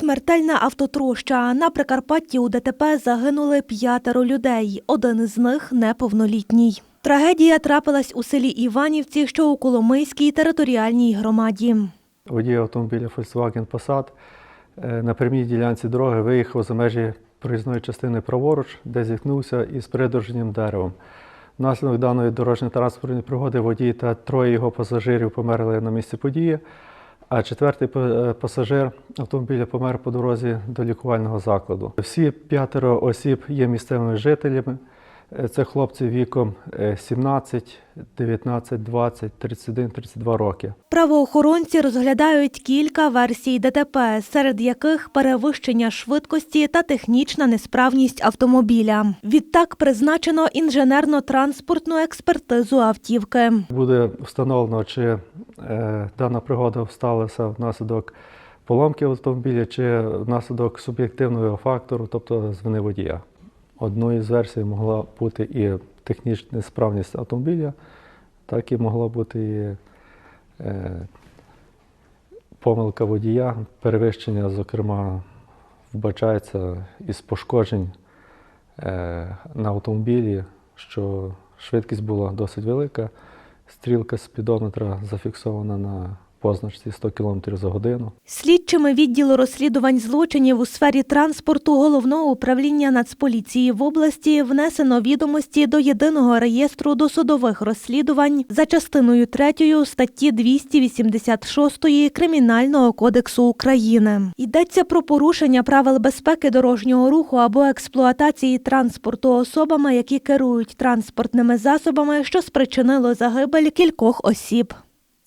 Смертельна автотроща. На Прикарпатті у ДТП загинули п'ятеро людей. Один із них неповнолітній. Трагедія трапилась у селі Іванівці, що у Коломийській територіальній громаді. Водій автомобіля Volkswagen Passat е, на прямій ділянці дороги виїхав за межі проїзної частини праворуч, де зіткнувся із придорожнім деревом. Внаслідок даної дорожньо-транспортної пригоди водій та троє його пасажирів померли на місці події, а четвертий е, пасажир автомобіля помер по дорозі до лікувального закладу. Всі п'ятеро осіб є місцевими жителями. Е, Це хлопці віком е, 17, 19, 20, 31, 32 роки. Правоохоронці розглядають кілька версій ДТП, серед яких перевищення швидкості та технічна несправність автомобіля. Відтак призначено інженерно-транспортну експертизу автівки. Буде встановлено, чи дана пригода сталася внаслідок поломки автомобіля, чи внаслідок суб'єктивного фактору, тобто з вини водія. Одною з версій могла бути і технічна несправність автомобіля, так і могла бути і е, помилка водія, перевищення, зокрема, вбачається із пошкоджень е, на автомобілі, що швидкість була досить велика. Стрілка спідометра зафіксована на позначці 100 км за годину. Слідчими відділу розслідувань злочинів у сфері транспорту головного управління Нацполіції в області внесено відомості до єдиного реєстру досудових розслідувань за частиною 3 статті 286 Кримінального кодексу України. Йдеться про порушення правил безпеки дорожнього руху або експлуатації транспорту особами, які керують транспортними засобами, що спричинило загибель кількох осіб.